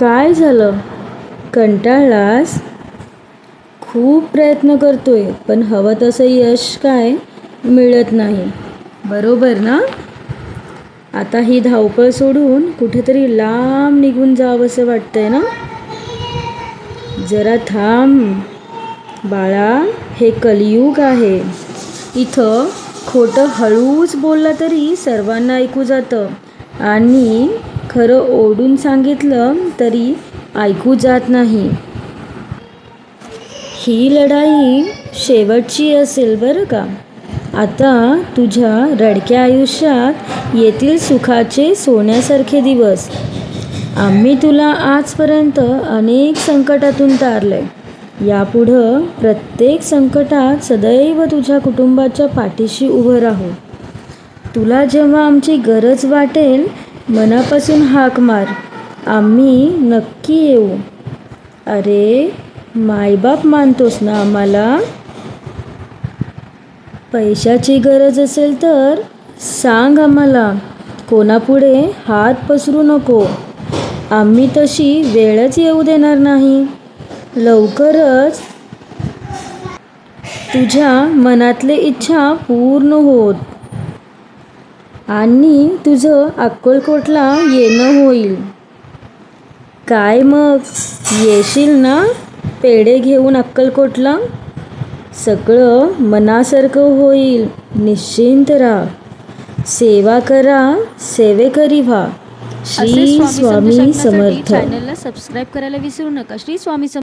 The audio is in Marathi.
काय झालं? कंटाळलास? खूप प्रयत्न करतोय पण हवं तसं यश काय मिळत नाही. बरोबर ना? आता ही धावपळ सोडून कुठेतरी लांब निघून जावंसं वाटतंय ना? जरा थांब. बाळा हे कलियुग आहे. इथं खोटं हळूच बोललं तरी सर्वांना ऐकू जातं. आणि खरं ओढून सांगितलं तरी ऐकू जात नाही. ही लढाई शेवटची असेल बरं का? आता तुझ्या रडक्या आयुष्यात येतील सुखाचे सोन्यासारखे दिवस. आम्ही तुला आजपर्यंत अनेक संकटातून तारलंय. यापुढं प्रत्येक संकटात सदैव तुझ्या कुटुंबाच्या पाठीशी उभं राहू. तुला जेव्हा आमची गरज वाटेल मनापासून हाक मार. आम्ही नक्की येऊ. अरे मायबाप मानतोस ना आम्हाला? पैशाची गरज असेल तर सांग आम्हाला. कोणापुढे हात पसरू नको. आम्ही तशी वेळच येऊ देणार नाही. लवकरच. तुझ्या मनातले इच्छा पूर्ण होत. आणि तुझं अक्कलकोटला येणं होईल. काय मग? येशील ना? पेढे घेऊन अक्कलकोटला? सगळं मनासारखं होईल. निश्चिंत राहा. सेवा करा सेवेकरी व्हा. श्री स्वामी समर्थ. समर्थ चॅनलला सबस्क्राईब करायला विसरू नका. श्री स्वामी समर्थ